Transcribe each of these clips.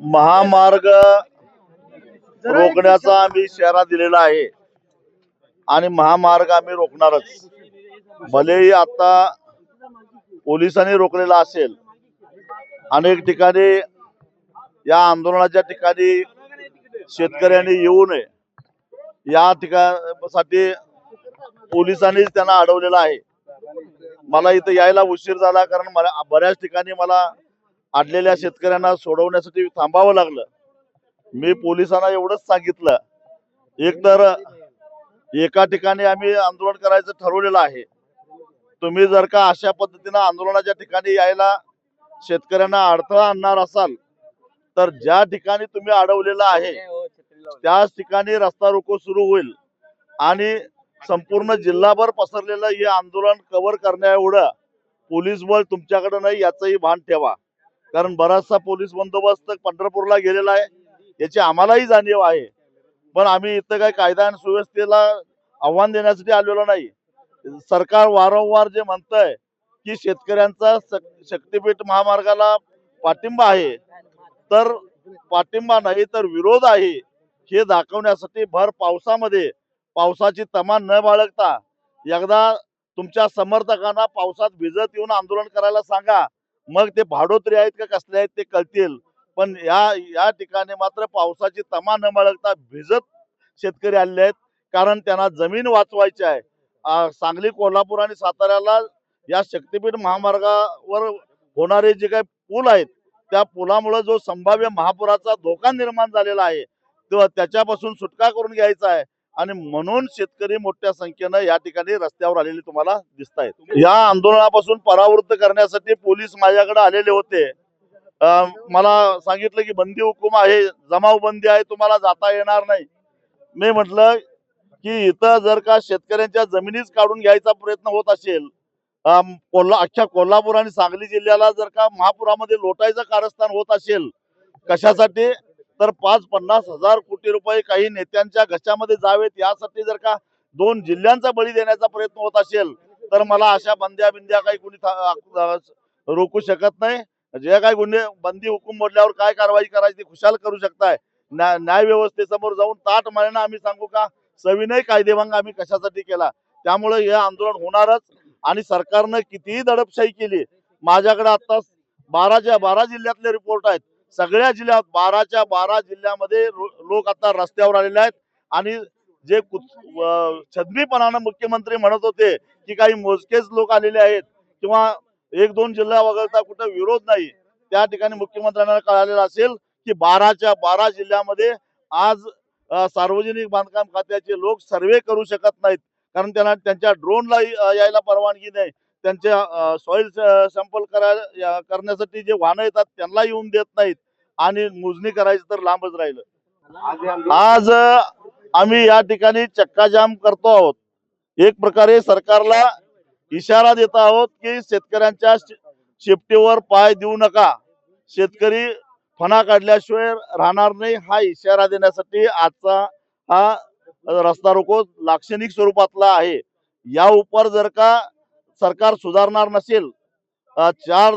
महामार्ग रोखण्याचा आम्ही इशारा दिलेला आहे. आणि महामार्ग आम्ही रोखणारच. भलेही आता पोलिसांनी रोखलेला असेल अनेक ठिकाणी या आंदोलनाच्या ठिकाणी शेतकऱ्यांनी येऊ नये. या ठिकाणासाठी पोलिसांनीच त्यांना अडवलेलं आहे. मला इथं यायला उशीर झाला कारण मला बऱ्याच ठिकाणी मला अडलेल्या शेतकऱ्यांना सोडवण्यासाठी थांबावं लागलं. मी पोलिसांना एवढंच सांगितलं. एक तर एका ठिकाणी आम्ही आंदोलन करायचं ठरवलेलं आहे. तुम्ही जर का अशा पद्धतीनं आंदोलनाच्या ठिकाणी यायला शेतकऱ्यांना अडथळा आणणार असाल तर ज्या ठिकाणी तुम्ही अडवलेलं आहे त्याच ठिकाणी रस्ता रोको सुरू होईल. आणि संपूर्ण जिल्हाभर पसरलेलं हे आंदोलन कव्हर करण्या एवढं पोलीस बळ तुमच्याकडे नाही याचंही भान ठेवा. कारण बराचसा पोलीस बंदोबस्त पंढरपूरला गेलेला आहे. याची आम्हालाही जाणीव आहे. पण आम्ही इथं काही कायदा आणि सुव्यवस्थेला आव्हान देण्यासाठी आलेलो नाही. सरकार वारंवार जे म्हणतंय की शेतकऱ्यांचा शक्तीपीठ महामार्गाला पाठिंबा आहे. तर पाठिंबा नाही तर विरोध आहे. हे दाखवण्यासाठी भर पावसामध्ये पावसाची तमान न बाळगता एकदा तुमच्या समर्थकांना पावसात भिजत येऊन आंदोलन करायला सांगा. मग ते भाडोत्री आहेत का? कसले आहेत ते कळतील. पण या या ठिकाणी मात्र पावसाची तमा न बाळगता भिजत शेतकरी आलेले आहेत. कारण त्यांना जमीन वाचवायची आहे. सांगली कोल्हापूर आणि साताऱ्याला या शक्तीपीठ महामार्गावर होणारे जे काही पूल आहेत त्या पुलामुळे जो संभाव्य महापुराचा धोका निर्माण झालेला आहे तो त्याच्यापासून सुटका करून घ्यायचा आहे. आणि म्हणून शेतकरी मोठ्या संख्येनं या ठिकाणी रस्त्यावर आलेले तुम्हाला दिसत आहेत या आंदोलनापासून परावृत्त करण्यासाठी पोलीस माझ्याकडे आलेले होते. मला सांगितलं की बंदी हुकूम आहे जमाव बंदी आहे तुम्हाला जाता येणार नाही. मी म्हटलं की इथं जर का शेतकऱ्यांच्या जमिनीच काढून घ्यायचा प्रयत्न होत असेल कोल्हा अख्ख्या कोल्हापूर आणि सांगली जिल्ह्याला जर का महापुरामध्ये लोटायचं कारस्थान होत असेल कशासाठी? तर पाच पन्नास हजार कोटी रुपये काही नेत्यांच्या घशामध्ये जावेत यासाठी जर का दोन जिल्ह्यांचा बळी देण्याचा प्रयत्न होत असेल तर मला अशा बंद्या बिंद्या काही कुणी रोखू शकत नाही. जे काही गुन्हे बंदी हुकूम मोडल्यावर काय कारवाई करायची ती खुशाल करू शकताय. न्याय न्याय व्यवस्थेसमोर जाऊन ताट मारणं आम्ही सांगू का? सविनय कायदेभंग आम्ही कशासाठी केला? त्यामुळे हे आंदोलन होणारच आणि सरकारनं कितीही दडपशाही केली. माझ्याकडे आता बाराच्या बारा जिल्ह्यातले रिपोर्ट आहेत. सगळ्या जिल्ह्यात बाराच्या बारा जिल्ह्यामध्ये लोक आता रस्त्यावर आलेले आहेत. आणि जे छदमीपणानं मुख्यमंत्री म्हणत होते की काही मोजकेच लोक आलेले आहेत किंवा एक दोन जिल्हा वगळता कुठं विरोध नाही त्या ठिकाणी मुख्यमंत्र्यांना कळालेलं असेल की बाराच्या बारा जिल्ह्यामध्ये आज सार्वजनिक बांधकाम खात्याचे लोक सर्वे करू शकत नाहीत. कारण त्यांना त्यांच्या ड्रोनला यायला परवानगी नाही. त्यांच्या सॉइल सॅम्पल करा करण्यासाठी जे वाहनं येतात त्यांना येऊन देत नाहीत. आणि मोजणी करायची तर लांबच राहिलं. आज आम्ही या ठिकाणी चक्काजाम करतो आहोत. एक प्रकारे सरकारला इशारा देत आहोत की शेतकऱ्यांच्या शेपटीवर पाय देऊ नका. शेतकरी फणा काढल्याशिवाय राहणार नाही हा इशारा देण्यासाठी आजचा हा रस्ता रोको लाक्षणिक स्वरूपातला आहे. या उपर जर का सरकार सुधारणार नसेल चार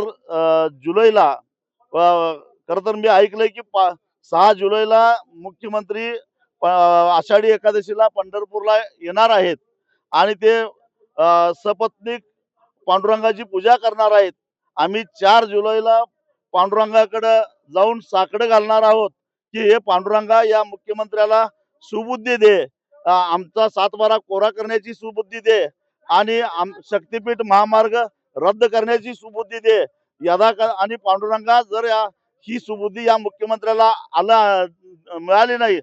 जुलैला खरं तर मी ऐकलंय की पा- सहा जुलैला मुख्यमंत्री आषाढी एकादशीला पंढरपूरला येणार आहेत आणि ते सपत्नीक पांडुरंगाची पूजा करणार आहेत. आम्ही चार जुलैला पांडुरंगाकडे जाऊन साकडं घालणार आहोत की हे पांडुरंगा या मुख्यमंत्र्याला सुबुद्धी दे. आमचा सातबारा कोरा करण्याची सुबुद्धी दे. आणि आम शक्तीपीठ महामार्ग रद्द करण्याची सुबुद्धी दे. यदा आणि पांडुरंगा जर या ही सुबुद्धी या मुख्यमंत्र्याला आला मिळाली नाही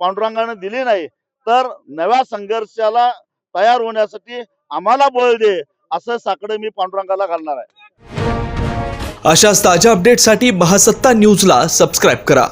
पांडुरंगाने दिली नाही तर नव्या संघर्षाला तयार होण्यासाठी आम्हाला बळ दे असं साकडे मी पांडुरंगाला घालणार आहे. अशाच ताज्या अपडेटसाठी महासत्ता न्यूजला सबस्क्राईब करा.